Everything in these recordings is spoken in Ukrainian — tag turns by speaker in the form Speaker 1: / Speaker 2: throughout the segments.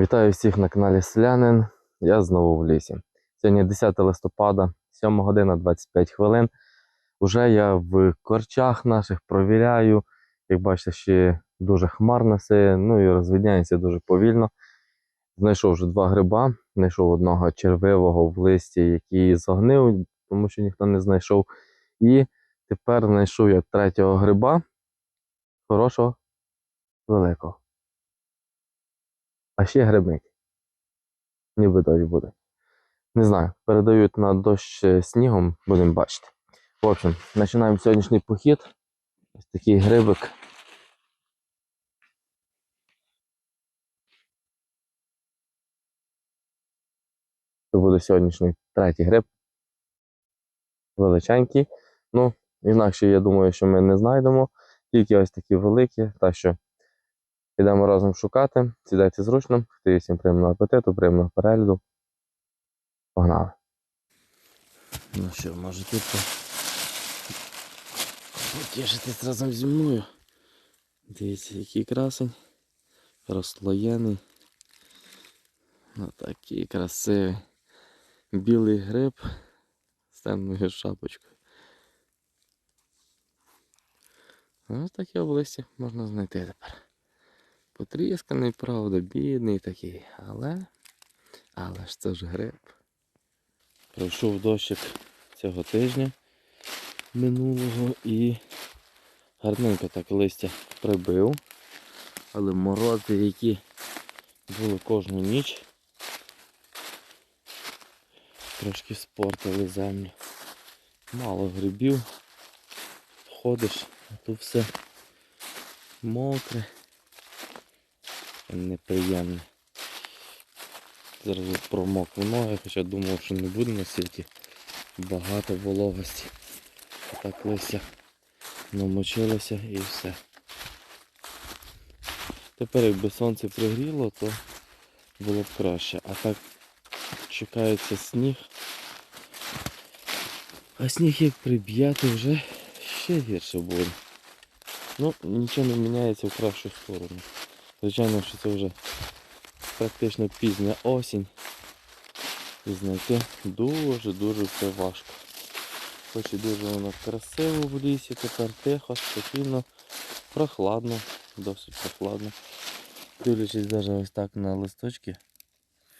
Speaker 1: Вітаю всіх на каналі Селянин. Я знову в лісі. Сьогодні 10 листопада, 7 година 25 хвилин. Уже я в корчах наших провіряю. Як бачите, ще дуже хмарно все, ну і розвидняється дуже повільно. Знайшов вже два гриба. Знайшов одного червивого в листі, який зогнив, тому що ніхто не знайшов. І тепер знайшов я третього гриба. Хорошого, великого. А ще грибить. Ніби дощ буде. Не знаю, передають на дощ е, снігом, будемо бачити. В общем, починаємо сьогоднішній похід. Ось такий грибик. Це буде сьогоднішній третій гриб. Величенький. Ну, інакше я думаю, що ми не знайдемо. Тільки ось такі великі. Так що Підемо разом шукати. Сідайте зручно. Хто всім приємного апетиту, приємного перегляду. Погнали. Ну що, можете по... потішитись разом зі мною. Дивіться, який красень. Розслоєний. Отакий красивий. Білий гриб з темною шапочкою. Ось такі облисті можна знайти тепер. Потрісканий, правда, бідний такий, але. Але ж це ж гриб. Пройшов дощик цього тижня минулого і гарненько так листя прибив. Але морози, які були кожну ніч, трошки спортили землю. Мало грибів. Ходиш, а тут все мокре неприємне. Зараз промокли ноги, хоча думав, що не буде на світі багато вологості. Так листя намочилося і все. Тепер якби сонце пригріло, то було б краще. А так чекається сніг. А сніг як приб'є, то вже ще гірше буде. Ну, нічого не міняється в кращу сторону. Звичайно, що це вже практично пізня осінь. І знайти дуже-дуже все важко. Хоч і дуже воно красиво в лісі, тепер тихо, спокійно, прохладно, досить прохладно. Дивлячись навіть ось так на листочки,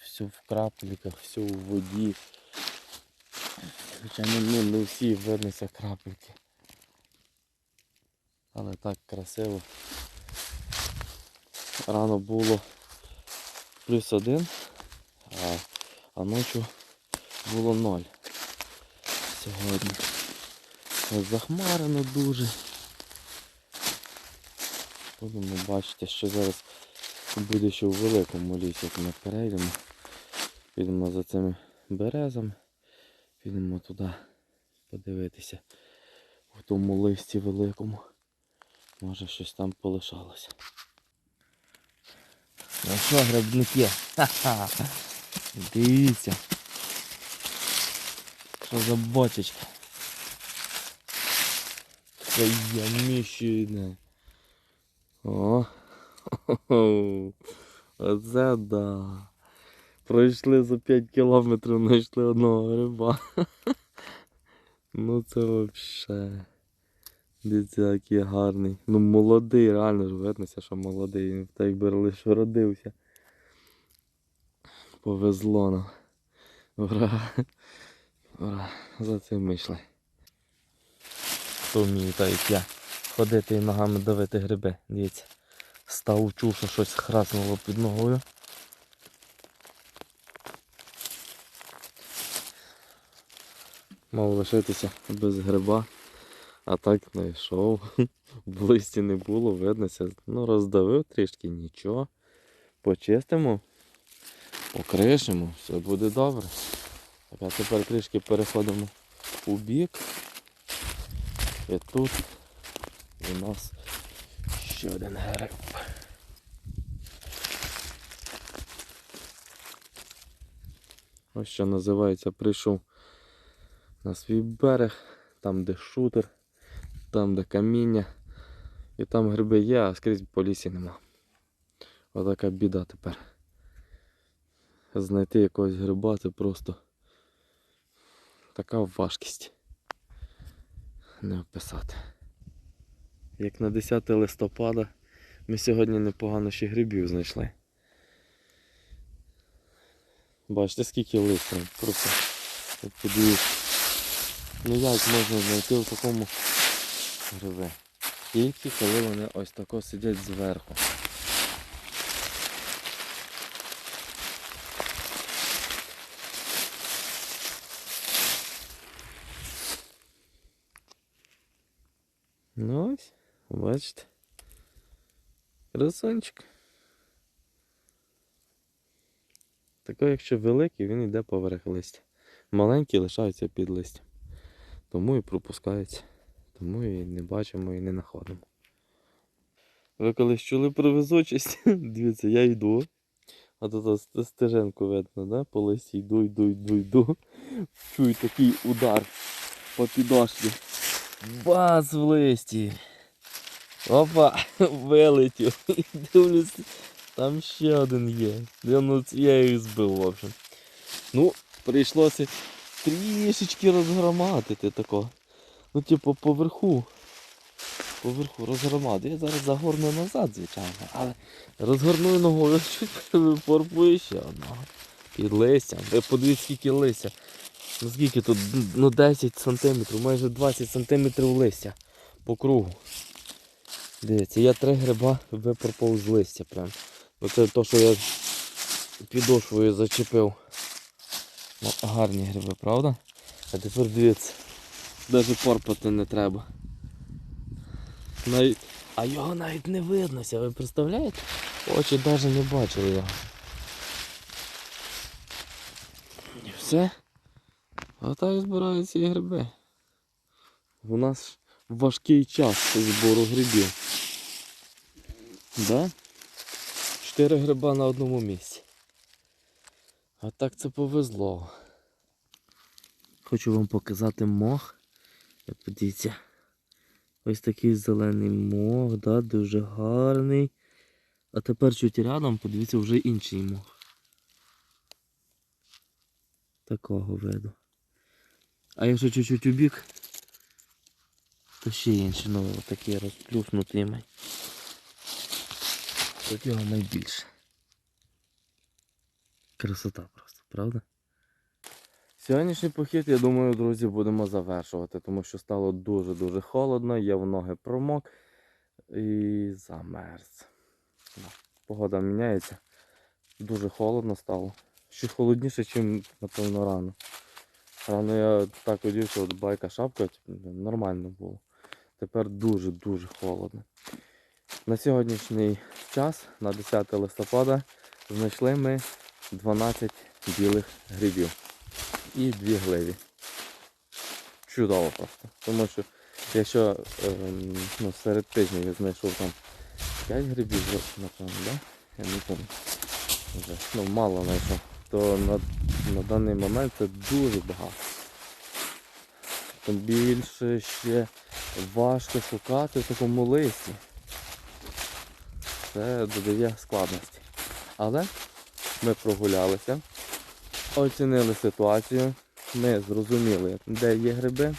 Speaker 1: все в крапельках, все у воді. Звичайно, ну, не всі виднося крапельки. Але так красиво. Рано було плюс один, а, а ночі було ноль сьогодні. Захмарено дуже. Будемо бачити, що зараз буде ще у великому лісі, як ми перейдемо. Підемо за цими березами, підемо туди подивитися в тому листі великому. Може щось там полишалося. Ну що, грибники? Ха-ха. Дивіться. Що за бочечка? Це яміщина. О, хо-хо. Оце да. Пройшли за 5 кілометрів, знайшли одного гриба. Ну це вообще. Дивіться, який гарний. Ну молодий, реально ж виднося, що молодий. Він так би лише родився. Повезло нам. Ура! Ура! За цим ми йшли. Хто вміє, так як я. Ходити і ногами давити гриби. Дивіться. Став чув, що щось храснуло під ногою. Мав лишитися без гриба. А так знайшов. В листі не було, виднося. Ну, роздавив трішки, нічого. Почистимо, покришимо, все буде добре. Так, а тепер трішки переходимо у бік. І тут у нас ще один гриб. Ось що називається, прийшов на свій берег, там де шутер там де каміння. І там гриби є, а скрізь по лісі нема. Отака біда тепер. знайти якогось гриба це просто така важкість. Не описати. Як на 10 листопада ми сьогодні непогано ще грибів знайшли. Бачите, скільки листя. Просто подивіться. Ну як можна знайти в такому гриби? Тільки коли вони ось тако сидять зверху. Ну ось, бачите. Красончик. Тако, якщо великий, він йде поверх листя. Маленький лишається під листям. Тому і пропускається. Тому і не бачимо і не знаходимо. Ви колись чули про везучість? Дивіться, я йду. А тут стеженку видно, да? по листі йду, йду, йду, йду. Чую такий удар по підошві. Бац в листі. Опа, вилетів. Дивлюсь, там ще один є. Я їх збив, в общем. Ну, прийшлося трішечки розгромадити тако. Ну, типу, поверху. Поверху розгромаду. Я зараз загорну назад, звичайно, але розгорную ногою, чуть порпую ще одного. Під листям. Ви подивіться, скільки листя. Ну скільки тут? Ну 10 сантиметрів, майже 20 сантиметрів листя по кругу. Дивіться, я три гриба випорпав з листя прям. Оце то, що я підошвою зачепив. Ну, гарні гриби, правда? А тепер дивіться. Навіть порпати не треба. Навіть... А його навіть не виднося, ви представляєте? Очі навіть не бачили його. І все. А так збираються і гриби. У нас важкий час збору грибів. Да? Чотири гриба на одному місці. А так це повезло. Хочу вам показати мох. От Подивіться. Ось такий зелений мох, да, дуже гарний. А тепер чуть рядом, подивіться, вже інший мох. Такого виду. А якщо чуть-чуть у бік, то ще інші, ну такі розплюснуті май. Тут його найбільше. Красота просто, правда? Сьогоднішній похід, я думаю, друзі, будемо завершувати, тому що стало дуже-дуже холодно, я в ноги промок і замерз. Погода міняється. Дуже холодно стало. Ще холодніше, ніж, напевно, рано. Рано я так одівся, от байка шапка, нормально було. Тепер дуже-дуже холодно. На сьогоднішній час, на 10 листопада, знайшли ми 12 білих грибів і дві гливі. Чудово просто. Тому що якщо ем, ну, серед тижня я знайшов там 5 грибів, напевно, да? я не пам'ятаю. Вже, Ну, мало знайшов, то на, на даний момент це дуже багато. Тим більше ще важко шукати в такому листі. Це додає складності. Але ми прогулялися, оцінили ситуацію, ми зрозуміли, де є гриби,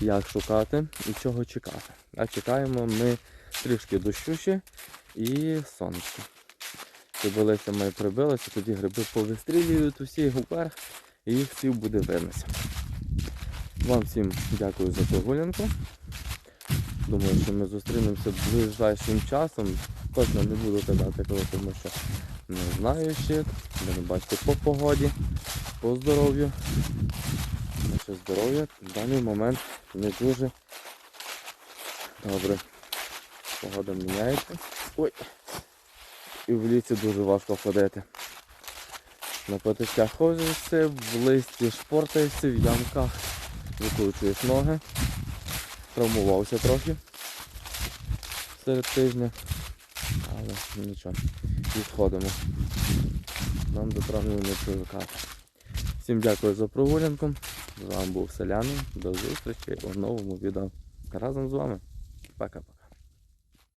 Speaker 1: як шукати і чого чекати. А чекаємо ми трішки дощуші і сонечко. Щоб ми прибилося, тоді гриби повистрілюють усі вверх і їх всіх буде виднося. Вам всім дякую за прогулянку. Думаю, що ми зустрінемося ближайшим часом. Точно не буду казати коли, тому що не знаю ще. Ви не бачите по погоді, по здоров'ю. Наше здоров'я в даний момент не дуже добре. Погода міняється. Ой. І в лісі дуже важко ходити. На потичках ходишся, в листі шпортаєшся, в ямках викручуєш ноги. Травмувався трохи серед тижня. Але нічого, відходимо. Нам до травми не привикати. Всім дякую за прогулянку. З вами був Селянин. До зустрічі у новому відео. Разом з вами. Пока.